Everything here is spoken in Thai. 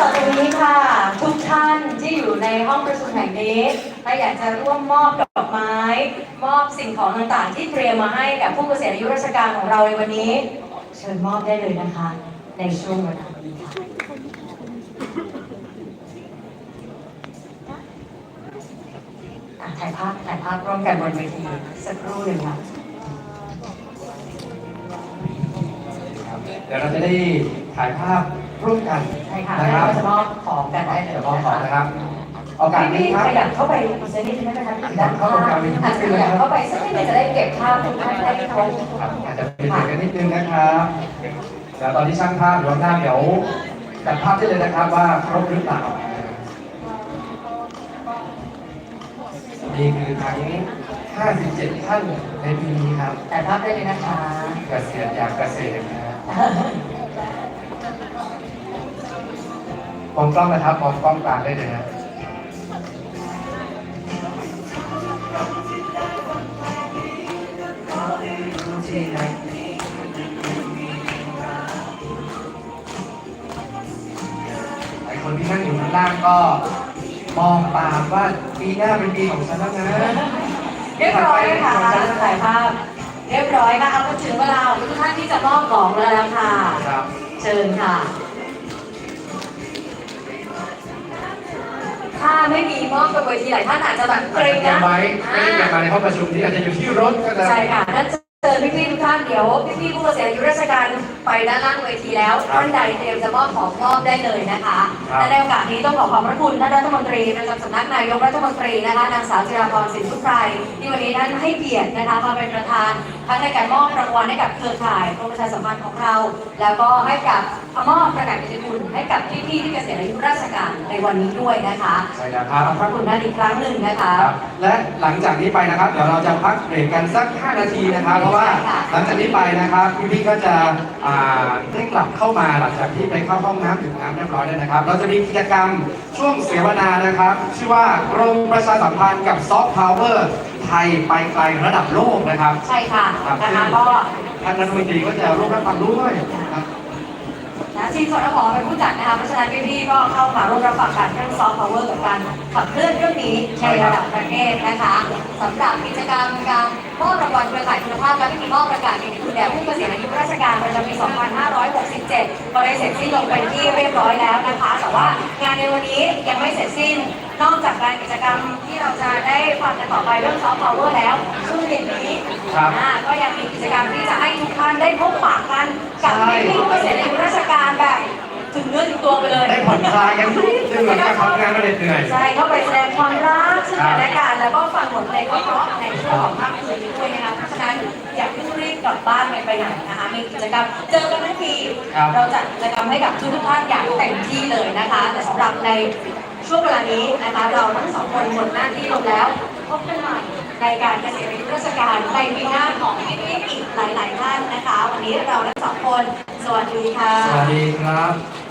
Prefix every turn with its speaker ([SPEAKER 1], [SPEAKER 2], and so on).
[SPEAKER 1] ต่อจากนี้ค่ะ ทุกท่านที่อยู่ในห้องประชุมแห่งนี้ถ้าอยากจะร่วมมอบดอกไม้ มอบสิ่งของต่างๆ ที่เตรียมมาให้กับผู้เกษียณอายุราชการของเราในวันนี้ เชิญมอบได้เลยนะคะ ในช่วงเวลานี้ค่ะถ่ายภาพถ่ายภาพร่วมกันบนเวทีสักครู่หนึ่งค่ะ
[SPEAKER 2] เดี๋ยวเราจะได้ถ่ายภาพ ร่วมกัน
[SPEAKER 1] ใช่ค่ะ
[SPEAKER 2] นะ
[SPEAKER 1] แล้ว
[SPEAKER 2] ครับ
[SPEAKER 1] ก็จะมอบของกันได้เลย
[SPEAKER 2] เดี๋ยวมอบของนะครับโอกาสนี้
[SPEAKER 1] พี่
[SPEAKER 2] ครับ
[SPEAKER 1] ขยับเข้าไปอีกสักนิดนึงได้ไหมคะด้านข้างอาจจะขยับเข้าไปสักนิดนึงจะได้เก็บภาพทุกท่านได้ครบ
[SPEAKER 2] ครับอาจจะเป็นเด็กกันนิดนึงนะครับเดี๋ยวตอนที่ช่างภาพอยู่ข้างหน้าเดี๋ยวจัดภาพได้เลยนะครับว่าครบหรือเปล่านี่คือทั้ง 57 ท่านในปีนี้ครับ
[SPEAKER 1] แต่ภาพได้เลยนะคะ
[SPEAKER 2] เกษียณอยากเกษตรนะฮะ มองกล้องนะครับมองกล้องกลางได้เลยนะไอคนที่นั่งอยู่ข้างล่างก็ มองตามว่าปีหน้าเป็นปีของฉันแล้วนะ
[SPEAKER 1] เรียบร้อยค่ะถ่ายภาพ เรียบร้อยค่ะเอาก็ถึงเวลาของทุกท่านที่จะมอบของแล้วล่ะค่ะ
[SPEAKER 2] ครับ
[SPEAKER 1] เชิญค่ะ ถ้าไม่มีมอบไปเวทีหลายท่านอาจจะแบบเก
[SPEAKER 2] อาจ
[SPEAKER 1] ร
[SPEAKER 2] จะ
[SPEAKER 1] ง
[SPEAKER 2] เตรีย
[SPEAKER 1] นะ
[SPEAKER 2] มไว้ไม่ได้เตรียมมาในห้องประชุมที่อาจจะอยู่ที่รถก็ได้
[SPEAKER 1] ใช่ค่ะถ้า เจอพี่ๆทุกท่านเดี๋ยวพี่ๆผู้เกษียณอายุราชการไปด้านล่างเวทีแล้วท่านใดเตรียมจะมอบของมอบได้เลยนะคะและในโอกาสนี้ต้องขอขอบพระคุณท่านรัฐมนตรีประจำสำนักนายกรัฐมนตรีนะคะนางสาวจิราพรสินทุไพรที่วันนี้ท่านให้เกียรตินะคะมาเป็นประธานทั้งในการมอบรางวัลให้กับเครือข่ายกรมประชาสัมพันธ์ของเรา แล้วก็ให้กับมอบประกาศเกียรติคุณให้กับพี่ๆที่เกษียณอายุราชการในวันนี้ด้วยนะคะ
[SPEAKER 2] ใช่แล้วครับ
[SPEAKER 1] ขอบพระคุณท่านอีกครั้งหนึ่งนะคะ
[SPEAKER 2] ครับ และหลังจากนี้ไปนะครับ เดี๋ยวเราจะพักเบรกกันสัก 5 นาทีนะครับเพราะว่าหลังจากนี้ไปนะครับพี่ๆก็จะอ่าได้กลับเข้ามาหลังจากที่ไปเข้าห้องน้ำดื่มน้ำเรียบร้อยแล้วนะครับ เราจะมีกิจกรรมช่วงเสวนานะครับ ชื่อว่ากรมประชาสัมพันธ์กับซอฟต์พาวเวอร์ไทยไปไกลระดับโลกนะครับ
[SPEAKER 1] ใช่ค่ะ
[SPEAKER 2] ครับ
[SPEAKER 1] นะคะก็
[SPEAKER 2] ท่านรัฐมนตรีก็จะร่วมรับฟังด้วยนะครับ
[SPEAKER 1] นะทีมสนพเป็นผู้จัดนะคะเพราะฉะนั้นพี่ๆก็เข้ามาร่วมรับฟังการเรื่องซอฟต์พาวเวอร์กับการขับเคลื่อนเรื่องนี้ในระดับประเทศนะคะสำหรับกิจกรรมการมอบรางวัลเครือข่ายคุณภาพและพิธีมอบประกาศเกียรติคุณแด่ผู้เกษียณอายุราชการประจำปี 2567ก็ได้เสร็จสิ้นลงเป็นที่เรียบร้อยแล้วนะคะ แต่ว่างานในวันนี้ยังไม่เสร็จสิ้น นอกจากการกิจกรรมที่เราจะได้ฟังกันต่อไปเรื่องซอฟต์พาวเวอร์แล้วช่วงเย็นนี้
[SPEAKER 2] ครับ
[SPEAKER 1] อ่าก็ยังมีกิจกรรมที่จะให้ทุกท่านได้พบปะกันกับ
[SPEAKER 2] ใช่
[SPEAKER 1] พี่ๆผู้เกษียณอายุราชการแบบถึงเนื้อถึงตัวไปเลย
[SPEAKER 2] ได้ผ่อนคลายกันซึ่งหลังจากทำงานมาเหน็ดเหนื่อย
[SPEAKER 1] ใช่เข้าไปแสดงความรักซึ่งกันและกันแล้วก็ฟังบทเพลงเพราะๆในช่วงของค่ำคืนนี้ด้วยนะคะเพราะฉะนั้นอย่าเพิ่งรีบกลับบ้านไปไปไหนนะคะมีกิจกรรมเจอกันทั้งที
[SPEAKER 2] ครับ
[SPEAKER 1] เราจัดกิจกรรมให้กับทุกๆท่านอย่างเต็มที่เลยนะคะ แต่สำหรับใน ช่วงเวลานี้นะคะเราทั้งสองคนหมดหน้าที่ลงแล้ว พบกันใหม่ในการเกษียณอายุราชการในปีหน้าของพี่ๆอีกหลายๆท่านนะคะ วันนี้เราทั้งสองคน สวัสดีค่ะ
[SPEAKER 2] สวัสดีครับ